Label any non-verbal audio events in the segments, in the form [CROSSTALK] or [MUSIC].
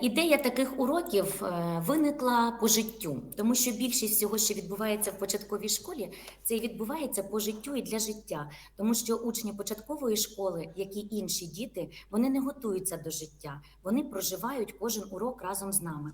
Ідея таких уроків е, виникла по життю, тому що більшість всього, що відбувається в початковій школі, це і відбувається по життю і для життя, тому що учні початкової школи, як і інші діти, вони не готуються до життя, вони проживають кожен урок разом з нами.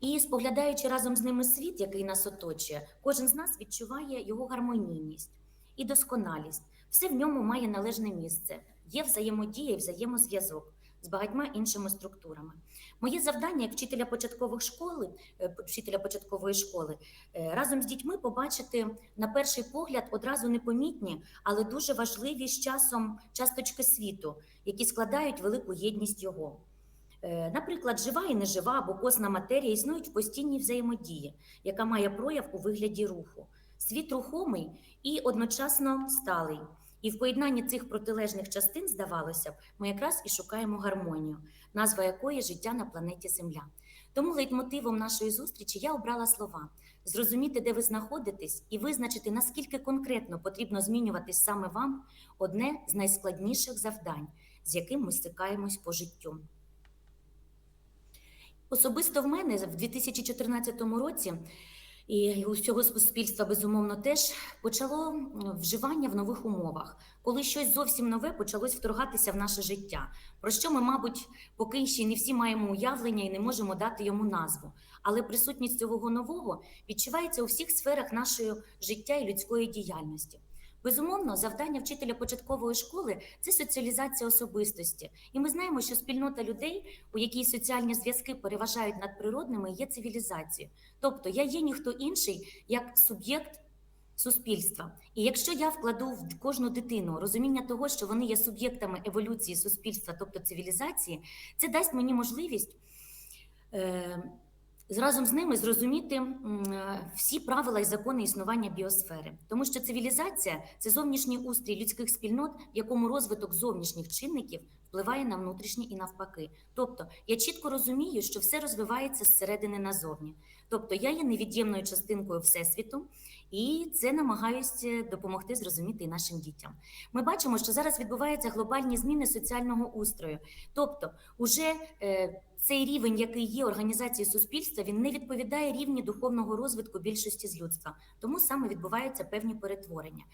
І споглядаючи разом з ними світ, який нас оточує, кожен з нас відчуває його гармонійність і досконалість. Все в ньому має належне місце, є взаємодія і взаємозв'язок з багатьма іншими структурами. Моє завдання як вчителя початкових школи, е, вчителя початкової школи, е, разом з дітьми побачити на перший погляд одразу непомітні, але дуже важливі з часом часточки світу, які складають велику єдність його. Е, Наприклад, жива і нежива або косна матерія існують в постійній взаємодії, яка має прояв у вигляді руху. Світ рухомий і одночасно сталий. І в поєднанні цих протилежних частин, здавалося б, ми якраз і шукаємо гармонію, назва якої життя на планеті Земля. Тому лейтмотивом нашої зустрічі я обрала слова зрозуміти, де ви знаходитесь, і визначити, наскільки конкретно потрібно змінюватись саме вам одне з найскладніших завдань, з яким ми стикаємось по життю. Особисто в мене в 2014 році і усього суспільства безумовно теж почало вживання в нових умовах, коли щось зовсім нове почалось вторгатися в наше життя. Про що ми, мабуть, поки ще не всі маємо уявлення і не можемо дати йому назву. Але присутність цього нового відчувається у всіх сферах нашої життя і людської діяльності. Безумовно, завдання вчителя початкової школи це соціалізація особистості. І ми знаємо, що спільнота людей, у якій соціальні зв'язки переважають над природними, є цивілізацією. Тобто я є ніхто інший як суб'єкт суспільства. І якщо я вкладу в кожну дитину розуміння того, що вони є суб'єктами еволюції суспільства, тобто цивілізації, це дасть мені можливість. Е, Разом з ними зрозуміти е, всі правила і закони існування біосфери, тому що цивілізація це зовнішній устрій людських спільнот, в якому розвиток зовнішніх чинників впливає на внутрішні і навпаки. Тобто я чітко розумію, що все розвивається зсередини назовні. Тобто я є невід'ємною частинкою всесвіту, і це намагаюся допомогти зрозуміти нашим дітям. Ми бачимо, що зараз відбуваються глобальні зміни соціального устрою. Тобто, уже е, цей рівень, який є організації суспільства, він не відповідає рівні духовного розвитку більшості з людства. Тому саме відбуваються певні перетворення.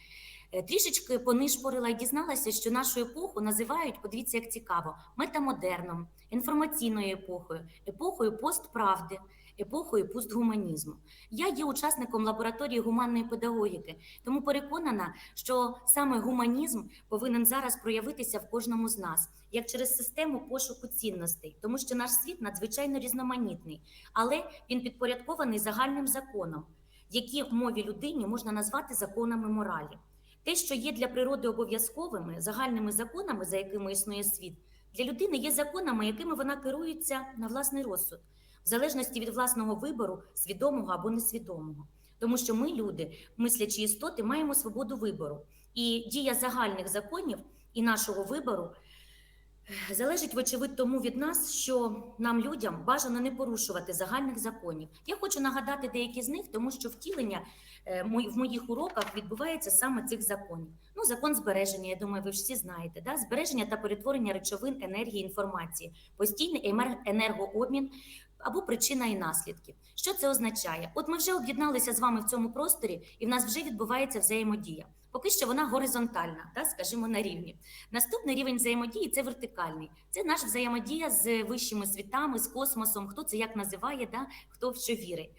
Е, Трішечки понишпорила і дізналася, що нашу епоху називають, подивіться, як цікаво, метамодерном, інформаційною епохою, епохою постправди, епохою постгуманізму. Я є учасником лабораторії гуманної педагогіки, тому переконана, що саме гуманізм повинен зараз проявитися в кожному з нас, як через систему пошуку цінностей, тому що наш світ надзвичайно різноманітний, але він підпорядкований загальним законом, які в мові людині можна назвати законами моралі. Те, що є для природи обов'язковими загальними законами, за якими існує світ, для людини є законами, якими вона керується на власний розсуд, в залежності від власного вибору, свідомого або несвідомого. Тому що ми, люди, мислячі істоти, маємо свободу вибору. І дія загальних законів і нашого вибору залежить, вочевидь, тому від нас, що нам, людям, бажано не порушувати загальних законів. Я хочу нагадати деякі з них, тому що втілення е, в моїх уроках відбувається саме цих законів. Ну, закон збереження, я думаю, ви всі знаєте, да? збереження та перетворення речовин, енергії, інформації, постійний енергообмін або причина і наслідки. Що це означає? От ми вже об'єдналися з вами в цьому просторі, і в нас вже відбувається взаємодія. Поки що вона горизонтальна, та, скажімо, на рівні. Наступний рівень взаємодії це вертикальний. Це наша взаємодія з вищими світами, з космосом, хто це як називає, да? хто в що вірить.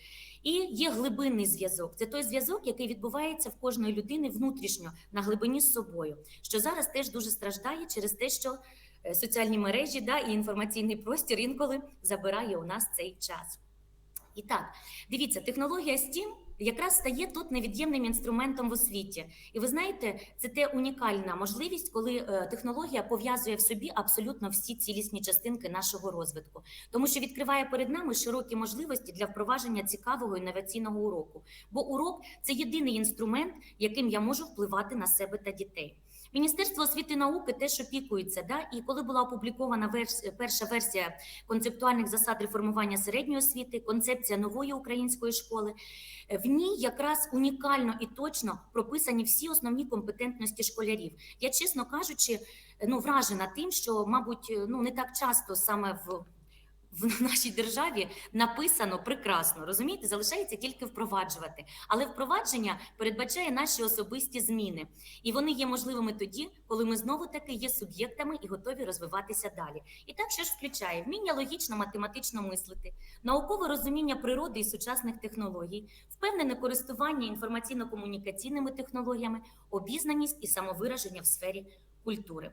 І є глибинний зв'язок. Це той зв'язок, який відбувається в кожної людини внутрішньо на глибині з собою, що зараз теж дуже страждає через те, що соціальні мережі да, і інформаційний простір інколи забирає у нас цей час. І так, дивіться, технологія STEAM якраз стає тут невід'ємним інструментом в освіті. І ви знаєте, це те унікальна можливість, коли е, технологія пов'язує в собі абсолютно всі цілісні частинки нашого розвитку, тому що відкриває перед нами широкі можливості для впровадження цікавого інноваційного уроку. Бо урок це єдиний інструмент, яким я можу впливати на себе та дітей. Міністерство освіти і науки теж опікується. Да? І коли була опублікована верс- перша версія концептуальних засад реформування середньої освіти, концепція нової української школи, е, в ній якраз унікально і точно прописані всі основні компетентності школярів. Я, чесно кажучи, ну вражена тим, що, мабуть, ну не так часто саме в в нашій державі написано прекрасно, розумієте, залишається тільки впроваджувати. Але впровадження передбачає наші особисті зміни, і вони є можливими тоді, коли ми знову таки є суб'єктами і готові розвиватися далі. І так що ж включає вміння логічно математично мислити, наукове розуміння природи і сучасних технологій, впевнене користування інформаційно-комунікаційними технологіями, обізнаність і самовираження в сфері культури.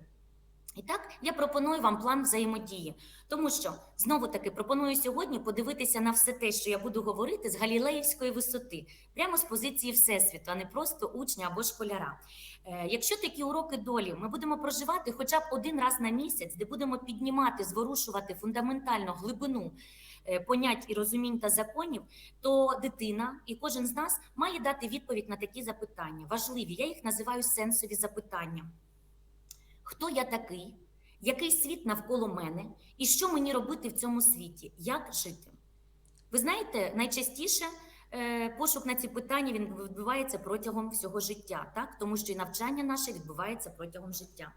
І так, я пропоную вам план взаємодії, тому що знову таки пропоную сьогодні подивитися на все те, що я буду говорити з галілеївської висоти, прямо з позиції всесвіту, а не просто учня або школяра. Е, Якщо такі уроки долі ми будемо проживати хоча б один раз на місяць, де будемо піднімати, зворушувати фундаментально глибину е, понять і розумінь та законів, то дитина і кожен з нас має дати відповідь на такі запитання. Важливі, я їх називаю сенсові запитання. Хто я такий? Який світ навколо мене? І що мені робити в цьому світі? Як жити? Ви знаєте, найчастіше е, пошук на ці питання він відбувається протягом всього життя, так? тому що і навчання наше відбувається протягом життя.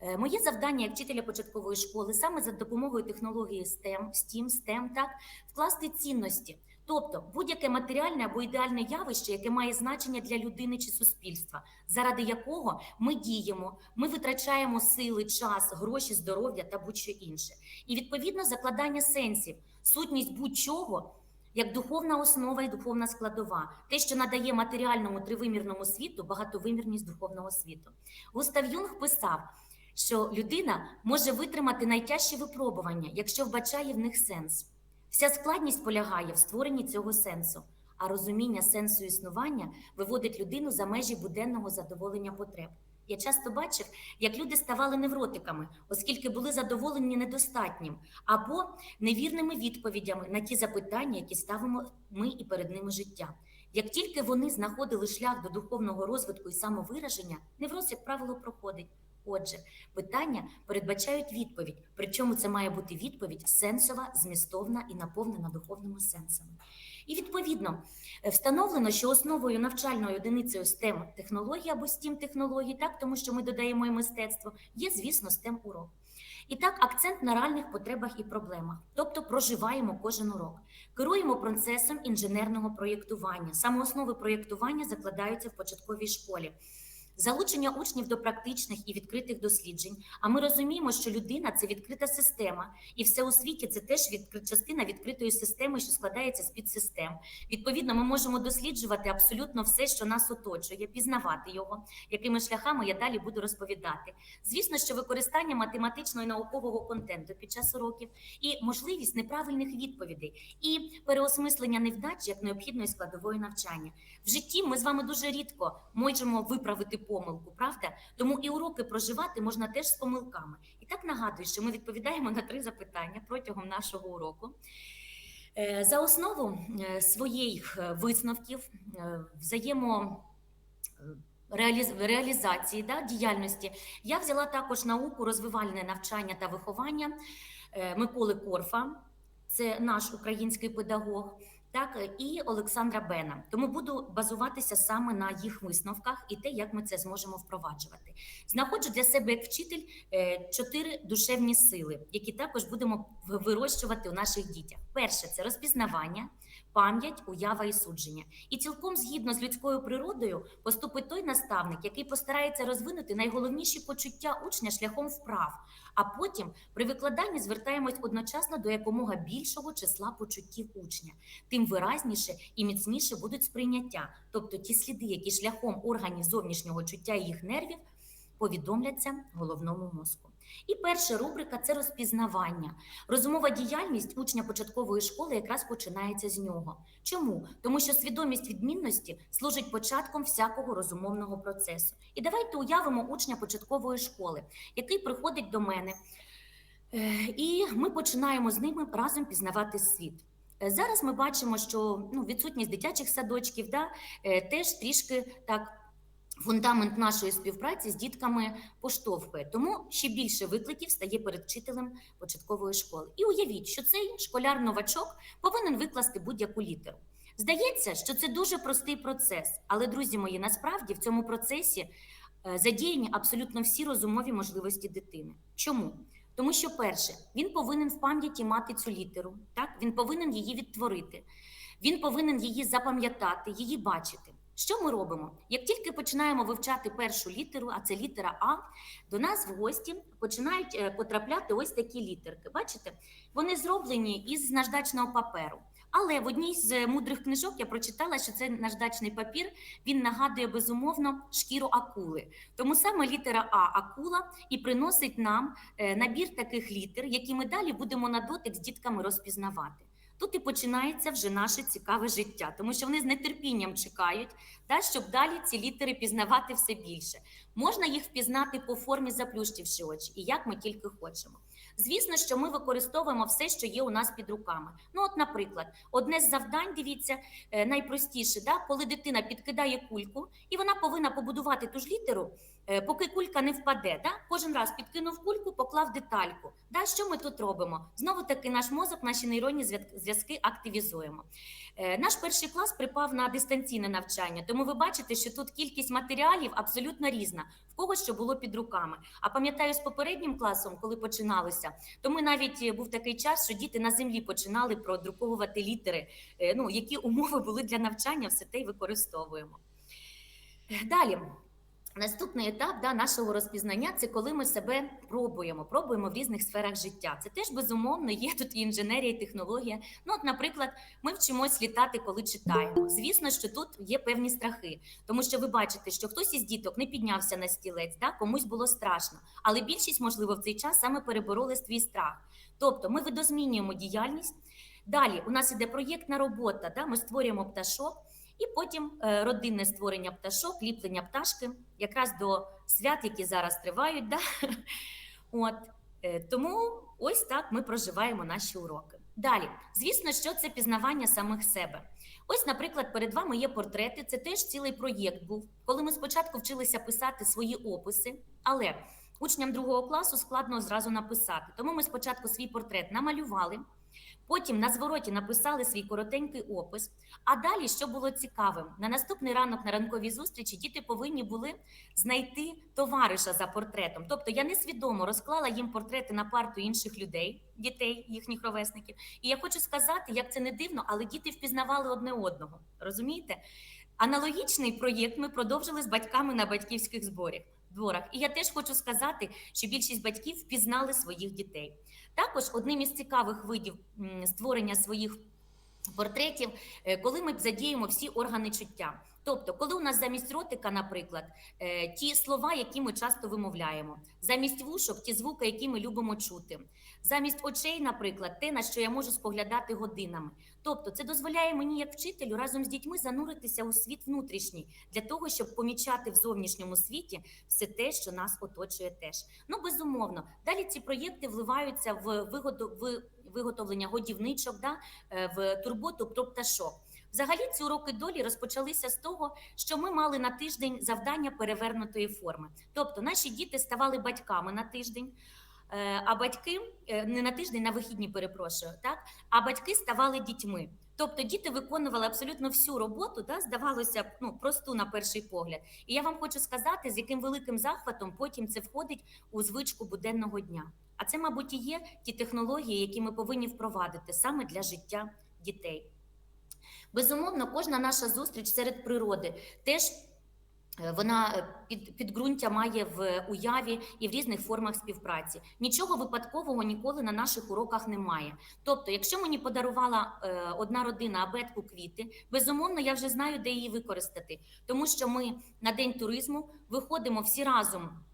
Е, Моє завдання як вчителя початкової школи саме за допомогою технології STEM, STEAM, STEM, так, вкласти цінності. Тобто будь-яке матеріальне або ідеальне явище, яке має значення для людини чи суспільства, заради якого ми діємо, ми витрачаємо сили, час, гроші, здоров'я та будь-що інше. І відповідно закладання сенсів, сутність будь-чого як духовна основа і духовна складова, те, що надає матеріальному тривимірному світу багатовимірність духовного світу. Густав Юнг писав, що людина може витримати найтяжчі випробування, якщо вбачає в них сенс. Вся складність полягає в створенні цього сенсу, а розуміння сенсу існування виводить людину за межі буденного задоволення потреб. Я часто бачив, як люди ставали невротиками, оскільки були задоволені недостатнім або невірними відповідями на ті запитання, які ставимо ми і перед ними життя. Як тільки вони знаходили шлях до духовного розвитку і самовираження, невроз, як правило, проходить. Отже, питання передбачають відповідь, причому це має бути відповідь сенсова, змістовна і наповнена духовними сенсами. І відповідно е, встановлено, що основою навчальної одиницею STEM технології або STEAM технологій, так тому що ми додаємо і мистецтво, є, звісно, STEM урок. І так, акцент на реальних потребах і проблемах, тобто проживаємо кожен урок, керуємо процесом інженерного проєктування. Саме основи проєктування закладаються в початковій школі. Залучення учнів до практичних і відкритих досліджень. А ми розуміємо, що людина це відкрита система, і все у світі це теж відкри... частина відкритої системи, що складається з підсистем. Відповідно, ми можемо досліджувати абсолютно все, що нас оточує, пізнавати його, якими шляхами я далі буду розповідати. Звісно, що використання математичного і наукового контенту під час уроків і можливість неправильних відповідей, і переосмислення невдач як необхідної складової навчання. В житті ми з вами дуже рідко можемо виправити помилку, правда? Тому і уроки проживати можна теж з помилками. І так нагадую, що ми відповідаємо на три запитання протягом нашого уроку. Е, За основу е, своїх е, висновків, е, взаємо е, реалізації да, діяльності я взяла також науку розвивальне навчання та виховання Миколи Корфа, це наш український педагог так і Олександра Бена. Тому буду базуватися саме на їх висновках і те, як ми це зможемо впроваджувати. Знаходжу для себе як вчитель е, чотири душевні сили, які також будемо вирощувати у наших дітях. Перше це розпізнавання. Пам'ять, уява і судження, і цілком згідно з людською природою поступить той наставник, який постарається розвинути найголовніші почуття учня шляхом вправ. А потім при викладанні звертаємось одночасно до якомога більшого числа почуттів учня тим виразніше і міцніше будуть сприйняття, тобто ті сліди, які шляхом органів зовнішнього чуття і їх нервів повідомляться головному мозку. І перша рубрика це розпізнавання. Розумова діяльність учня початкової школи якраз починається з нього. Чому? Тому що свідомість відмінності служить початком всякого розумовного процесу. І давайте уявимо учня початкової школи, який приходить до мене, е, і ми починаємо з ними разом пізнавати світ. Е, Зараз ми бачимо, що ну, відсутність дитячих садочків да, е, теж трішки так фундамент нашої співпраці з дітками поштовхує. Тому ще більше викликів стає перед вчителем початкової школи. І уявіть, що цей школяр-новачок повинен викласти будь-яку літеру. Здається, що це дуже простий процес, але, друзі мої, насправді в цьому процесі е, задіяні абсолютно всі розумові можливості дитини. Чому? Тому що, перше, він повинен в пам'яті мати цю літеру, так? він повинен її відтворити, він повинен її запам'ятати, її бачити. Що ми робимо? Як тільки починаємо вивчати першу літеру, а це літера А, до нас в гості починають е, потрапляти ось такі літерки. Бачите? Вони зроблені із наждачного паперу. Але в одній з мудрих книжок я прочитала, що цей наждачний папір він нагадує безумовно шкіру акули. Тому саме літера А акула і приносить нам е, набір таких літер, які ми далі будемо на дотик з дітками розпізнавати. Тут і починається вже наше цікаве життя, тому що вони з нетерпінням чекають, та, щоб далі ці літери пізнавати все більше. Можна їх впізнати по формі, заплющивши очі, і як ми тільки хочемо. Звісно, що ми використовуємо все, що є у нас під руками. Ну, от, наприклад, одне з завдань, дивіться, е, найпростіше, да? коли дитина підкидає кульку, і вона повинна побудувати ту ж літеру, поки кулька не впаде. Да? Кожен раз підкинув кульку, поклав детальку. Да? Що ми тут робимо? Знову таки наш мозок, наші нейронні зв'язки активізуємо. Е, Наш перший клас припав на дистанційне навчання, тому ви бачите, що тут кількість матеріалів абсолютно різна, в кого що було під руками. А пам'ятаю, з попереднім класом, коли починалося, то ми навіть е, був такий час, що діти на землі починали продруковувати літери. Е, Ну, які умови були для навчання, все те й використовуємо. Е, Далі. Наступний етап да, нашого розпізнання це коли ми себе пробуємо, пробуємо в різних сферах життя. Це теж безумовно є тут і інженерія, і технологія. Ну, от, наприклад, ми вчимось літати, коли читаємо. Звісно, що тут є певні страхи, тому що ви бачите, що хтось із діток не піднявся на стілець, да, комусь було страшно, але більшість, можливо, в цей час саме перебороли свій страх. Тобто, ми видозмінюємо діяльність. Далі у нас іде проєктна робота. Да, ми створюємо пташок. І потім е, родинне створення пташок, ліплення пташки, якраз до свят, які зараз тривають. Да? [LAUGHS] От. Е, тому ось так ми проживаємо наші уроки. Далі, звісно, що це пізнавання самих себе. Ось, наприклад, перед вами є портрети. Це теж цілий проєкт був, коли ми спочатку вчилися писати свої описи, але учням другого класу складно зразу написати. Тому ми спочатку свій портрет намалювали. Потім на звороті написали свій коротенький опис. А далі, що було цікавим, на наступний ранок на ранковій зустрічі діти повинні були знайти товариша за портретом. Тобто я несвідомо розклала їм портрети на парту інших людей, дітей, їхніх ровесників. І я хочу сказати, як це не дивно, але діти впізнавали одне одного. Розумієте? Аналогічний проєкт ми продовжили з батьками на батьківських зборах. І я теж хочу сказати, що більшість батьків впізнали своїх дітей. Також одним із цікавих видів створення своїх портретів, е, коли ми задіємо всі органи чуття. Тобто, коли у нас замість ротика, наприклад, е, ті слова, які ми часто вимовляємо, замість вушок ті звуки, які ми любимо чути, замість очей, наприклад, те, на що я можу споглядати годинами. Тобто, це дозволяє мені, як вчителю, разом з дітьми зануритися у світ внутрішній для того, щоб помічати в зовнішньому світі все те, що нас оточує теж. Ну, безумовно, далі ці проєкти вливаються в виготов... в виготовлення годівничок, да, е, в турботу про пташок. Взагалі, ці уроки долі розпочалися з того, що ми мали на тиждень завдання перевернутої форми. Тобто, наші діти ставали батьками на тиждень. е, А батьки е, не на тиждень, на вихідні перепрошую, так а батьки ставали дітьми. Тобто діти виконували абсолютно всю роботу, да, здавалося б, ну просту на перший погляд. І я вам хочу сказати, з яким великим захватом потім це входить у звичку буденного дня. А це, мабуть, і є ті технології, які ми повинні впровадити саме для життя дітей. Безумовно, кожна наша зустріч серед природи теж е, вона е, під, підґрунтя має в уяві і в різних формах співпраці. Нічого випадкового ніколи на наших уроках немає. Тобто, якщо мені подарувала е, одна родина абетку квіти, безумовно, я вже знаю, де її використати, тому що ми на день туризму виходимо всі разом.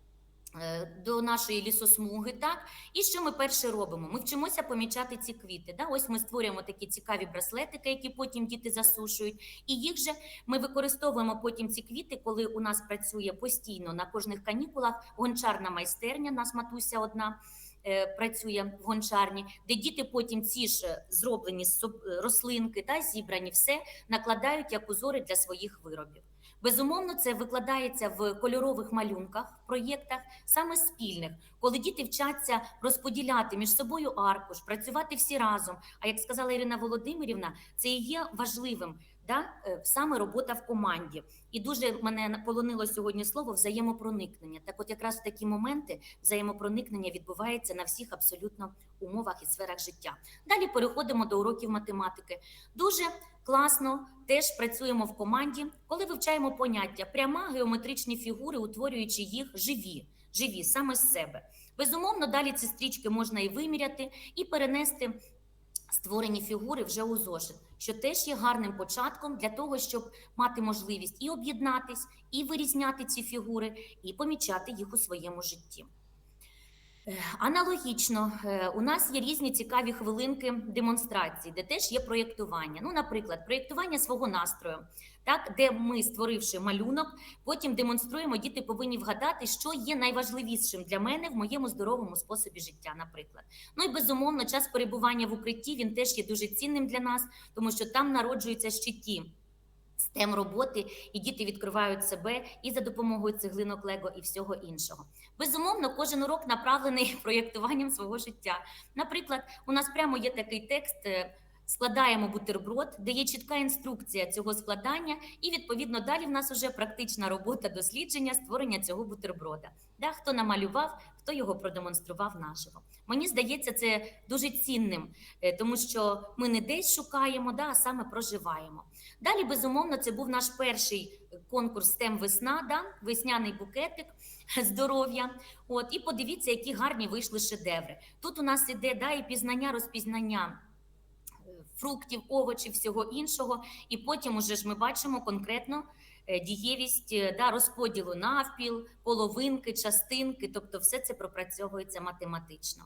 Е, До нашої лісосмуги, так і що ми перше робимо? Ми вчимося помічати ці квіти. Да? Ось ми створюємо такі цікаві браслетики, які потім діти засушують. І їх же ми використовуємо потім ці квіти, коли у нас працює постійно на кожних канікулах гончарна майстерня. Нас матуся одна. е, Працює в гончарні, де діти потім ці ж зроблені е, рослинки та зібрані все накладають як узори для своїх виробів. Безумовно, це викладається в кольорових малюнках, проєктах, саме спільних, коли діти вчаться розподіляти між собою аркуш, працювати всі разом. А як сказала Ірина Володимирівна, це і є важливим да, е, саме робота в команді. І дуже мене полонило сьогодні слово взаємопроникнення. Так, от якраз в такі моменти взаємопроникнення відбувається на всіх абсолютно умовах і сферах життя. Далі переходимо до уроків математики. Дуже класно теж працюємо в команді, коли вивчаємо поняття пряма геометричні фігури, утворюючи їх живі, живі саме з себе. Безумовно, далі ці стрічки можна і виміряти, і перенести створені фігури вже у зошит, що теж є гарним початком для того, щоб мати можливість і об'єднатись, і вирізняти ці фігури, і помічати їх у своєму житті. Е, Аналогічно, е, у нас є різні цікаві хвилинки демонстрації, де теж є проєктування. Ну, наприклад, проєктування свого настрою, так, де ми, створивши малюнок, потім демонструємо, діти повинні вгадати, що є найважливішим для мене в моєму здоровому способі життя, наприклад. Ну і безумовно, час перебування в укритті він теж є дуже цінним для нас, тому що там народжуються ще ті STEM роботи, і діти відкривають себе і за допомогою цеглинок Лего і всього іншого. Безумовно, кожен урок направлений [LAUGHS] проєктуванням свого життя. Наприклад, у нас прямо є такий текст. е, Складаємо бутерброд, де є чітка інструкція цього складання, і відповідно далі в нас вже практична робота дослідження створення цього бутерброда. Да, хто намалював, хто його продемонстрував наживо. Мені здається, це дуже цінним, е, тому що ми не десь шукаємо, да, а саме проживаємо. Далі, безумовно, це був наш перший конкурс STEM весна, да, весняний букетик здоров'я. От і подивіться, які гарні вийшли шедеври. Тут у нас іде да, і пізнання, розпізнання фруктів, овочів, всього іншого. І потім уже ж ми бачимо конкретно е, дієвість е, да, розподілу навпіл, половинки, частинки, тобто все це пропрацьовується математично.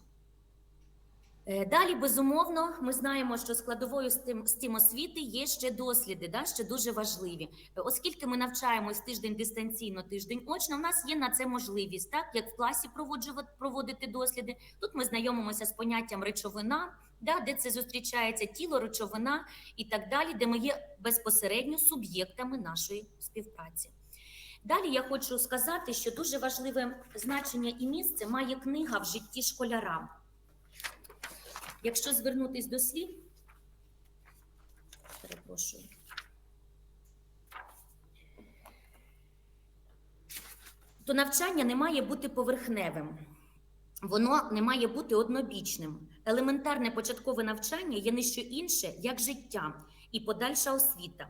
Е, Далі, безумовно, ми знаємо, що складовою STEM освіти є ще досліди, да, ще дуже важливі. Е, Оскільки ми навчаємось тиждень дистанційно, тиждень очно, в нас є на це можливість, так як в класі проводити досліди. Тут ми знайомимося з поняттям речовина, да, де це зустрічається тіло, речовина і так далі, де ми є безпосередньо суб'єктами нашої співпраці. Далі я хочу сказати, що дуже важливе значення і місце має книга в житті школяра. Якщо звернутись до слів, перепрошую. То навчання не має бути поверхневим. Воно не має бути однобічним. Елементарне початкове навчання є не що інше, як життя і подальша освіта.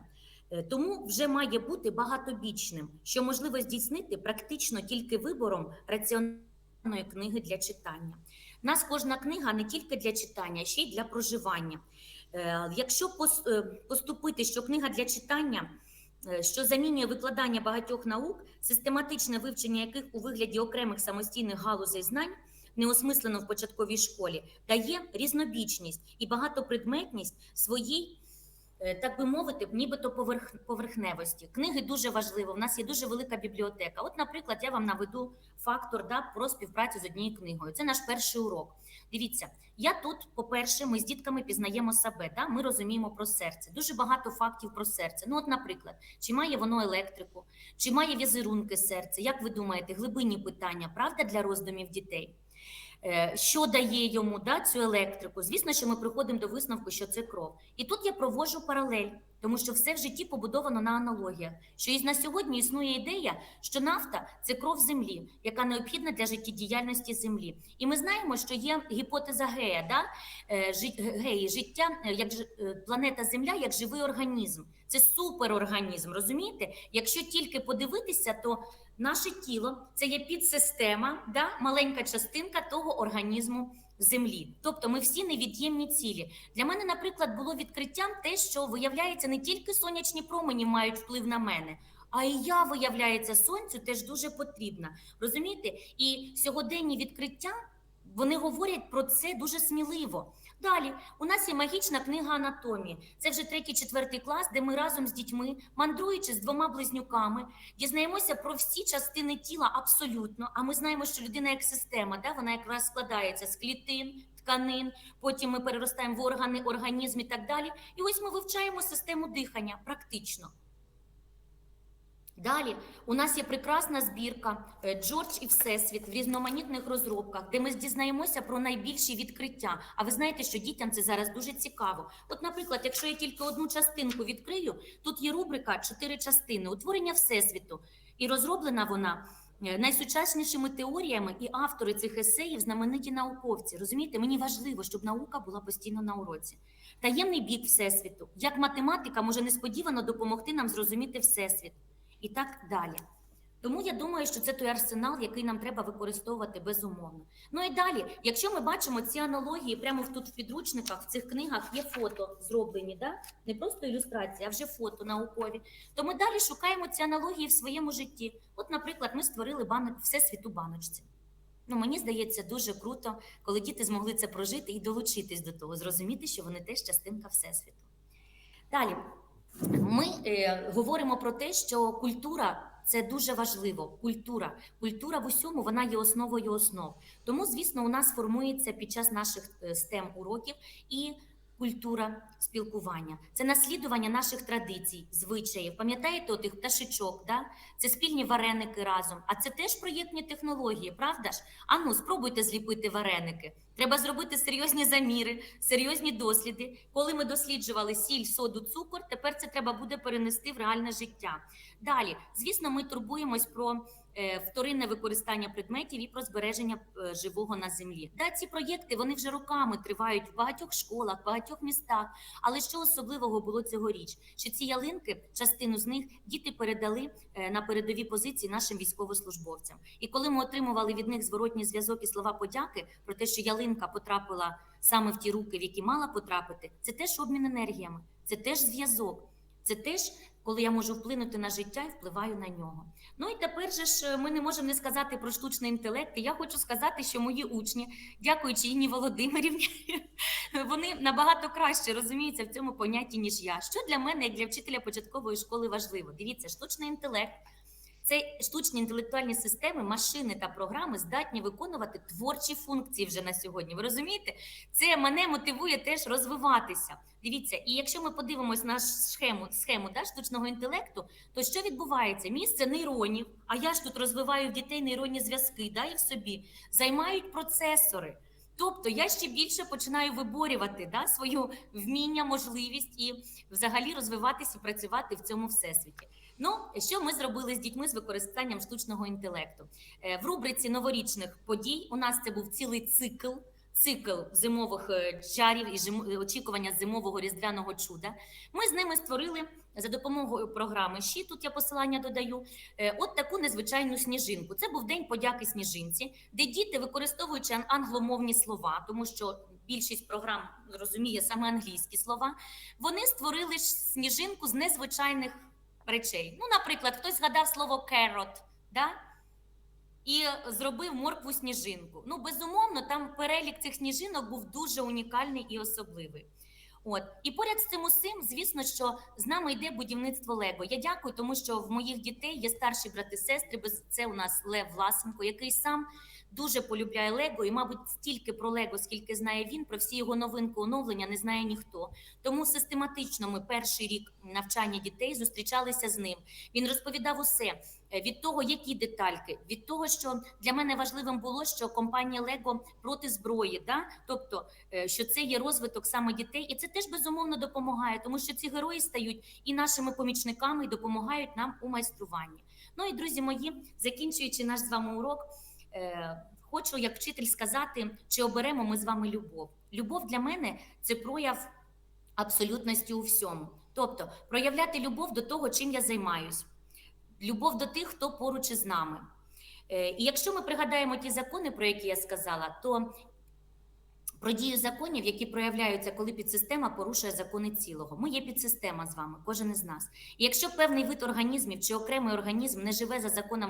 Е, Тому вже має бути багатобічним, що можливо здійснити практично тільки вибором раціональної книги для читання. У нас кожна книга не тільки для читання, ще й для проживання. Е, Якщо е, поступити, що книга для читання, е, що замінює викладання багатьох наук, систематичне вивчення яких у вигляді окремих самостійних галузей знань, неосмислено в початковій школі, дає різнобічність і багатопредметність своїй так би мовити, нібито поверх, поверхневості. Книги дуже важливо. У нас є дуже велика бібліотека. От, наприклад, я вам наведу фактор да, про співпрацю з однією книгою. Це наш перший урок. Дивіться, я тут, по-перше, ми з дітками пізнаємо себе. Да? Ми розуміємо про серце. Дуже багато фактів про серце. Ну, от, наприклад, чи має воно електрику, чи має візерунки серця? Як ви думаєте, глибинні питання, правда, для роздумів дітей? Е, Що дає йому да, цю електрику? Звісно, що ми приходимо до висновку, що це кров. І тут я проводжу паралель, тому що все в житті побудовано на аналогіях. Що і на сьогодні існує ідея, що нафта це кров землі, яка необхідна для життєдіяльності землі. І ми знаємо, що є гіпотеза Гея, да? е, Геї, життя е, як е, планета Земля як живий організм. Це суперорганізм, розумієте? Якщо тільки подивитися, то наше тіло це є підсистема, да? маленька частинка того організму Землі. Тобто ми всі невід'ємні цілі. Для мене, наприклад, було відкриттям те, що виявляється, не тільки сонячні промені мають вплив на мене. А і я, виявляється, сонцю теж дуже потрібна. Розумієте? І сьогоденні відкриття вони говорять про це дуже сміливо. Далі у нас є магічна книга анатомії. Це вже третій, четвертий клас, де ми разом з дітьми, мандруючи з двома близнюками, дізнаємося про всі частини тіла абсолютно. А ми знаємо, що людина як система, да, вона якраз складається з клітин, тканин. Потім ми переростаємо в органи, організм і так далі. І ось ми вивчаємо систему дихання практично. Далі у нас є прекрасна збірка е, Джордж і Всесвіт в різноманітних розробках, де ми дізнаємося про найбільші відкриття. А ви знаєте, що дітям це зараз дуже цікаво. От, наприклад, якщо я тільки одну частинку відкрию, тут є рубрика чотири частини утворення всесвіту, і розроблена вона. е, Найсучаснішими теоріями і автори цих есеїв знамениті науковці. Розумієте, мені важливо, щоб наука була постійно на уроці. Таємний бік всесвіту, як математика може несподівано допомогти нам зрозуміти всесвіт і так далі. Тому я думаю, що це той арсенал, який нам треба використовувати безумовно. Ну і далі, якщо ми бачимо ці аналогії, прямо тут в підручниках, в цих книгах є фото зроблені, да? не просто ілюстрації, а вже фото наукові. То ми далі шукаємо ці аналогії в своєму житті. От, наприклад, ми створили банок всесвіт у баночці. Ну, мені здається, дуже круто, коли діти змогли це прожити і долучитись до того, зрозуміти, що вони теж частинка всесвіту. Далі, ми е, говоримо про те, що культура це дуже важливо. Культура, культура в усьому вона є основою основ. Тому, звісно, у нас формується під час наших STEM уроків і культура спілкування. Це наслідування наших традицій, звичаїв. Пам'ятаєте отих пташечок? Да? Це спільні вареники разом. А це теж проєктні технології, правда ж? Ану, спробуйте зліпити вареники. Треба зробити серйозні заміри, серйозні досліди. Коли ми досліджували сіль, соду, цукор, тепер це треба буде перенести в реальне життя. Далі, звісно, ми турбуємось про е, вторинне використання предметів і про збереження е, живого на землі. Да, ці проєкти вони вже роками тривають в багатьох школах, в багатьох містах. Але що особливого було цьогоріч? Що ці ялинки, частину з них діти передали е, на передові позиції нашим військовослужбовцям. І коли ми отримували від них зворотній зв'язок і слова подяки про те, що ялинка потрапила саме в ті руки, в які мала потрапити, це теж обмін енергіями, це теж зв'язок, це теж коли я можу вплинути на життя і впливаю на нього. Ну і тепер же ж ми не можемо не сказати про штучний інтелект. І я хочу сказати, що мої учні, дякуючи Інні Володимирівні, [LAUGHS] вони набагато краще розуміються в цьому понятті, ніж я. Що для мене, як для вчителя початкової школи, важливо? Дивіться, штучний інтелект. Це штучні інтелектуальні системи, машини та програми здатні виконувати творчі функції вже на сьогодні. Ви розумієте? Це мене мотивує теж розвиватися. Дивіться, і якщо ми подивимось на схему, схему да, штучного інтелекту, то що відбувається? Місце нейронів, а я ж тут розвиваю в дітей нейронні зв'язки, да, і в собі займають процесори. Тобто я ще більше починаю виборювати да, свою вміння, можливість і взагалі розвиватися працювати в цьому всесвіті. Ну, що ми зробили з дітьми з використанням штучного інтелекту? Е, В рубриці новорічних подій у нас це був цілий цикл. Цикл зимових е, чарів і жим- очікування зимового різдвяного чуда. Ми з ними створили за допомогою програми «Щі», тут я посилання додаю. е, От таку незвичайну сніжинку. Це був день подяки сніжинці, де діти, використовуючи англомовні слова, тому що більшість програм розуміє саме англійські слова, вони створили сніжинку з незвичайних речей. Ну, наприклад, хтось згадав слово carrot, да? І зробив моркву сніжинку. Ну, безумовно, там перелік цих сніжинок був дуже унікальний і особливий. От і поряд з цим усім, звісно, що з нами йде будівництво Лего. Я дякую, тому що в моїх дітей є старші брати сестри. Без це у нас Лев Власенко, який сам дуже полюбляє Лего, і, мабуть, стільки про Лего, скільки знає він, про всі його новинки оновлення не знає ніхто. Тому систематично ми перший рік навчання дітей зустрічалися з ним. Він розповідав усе від того, які детальки, від того, що для мене важливим було, що компанія Лего проти зброї, да? тобто е, що це є розвиток саме дітей, і це теж безумовно допомагає, тому що ці герої стають і нашими помічниками, і допомагають нам у майструванні. Ну і друзі мої, закінчуючи наш з вами урок. е, Хочу як вчитель сказати, чи оберемо ми з вами любов. Любов для мене це прояв абсолютності у всьому. Тобто проявляти любов до того, чим я займаюсь, любов до тих, хто поруч із нами. Е, І якщо ми пригадаємо ті закони, про які я сказала, то про дію законів, які проявляються, коли підсистема порушує закони цілого. Ми є підсистема з вами, кожен із нас. І якщо певний вид організмів чи окремий організм не живе за законами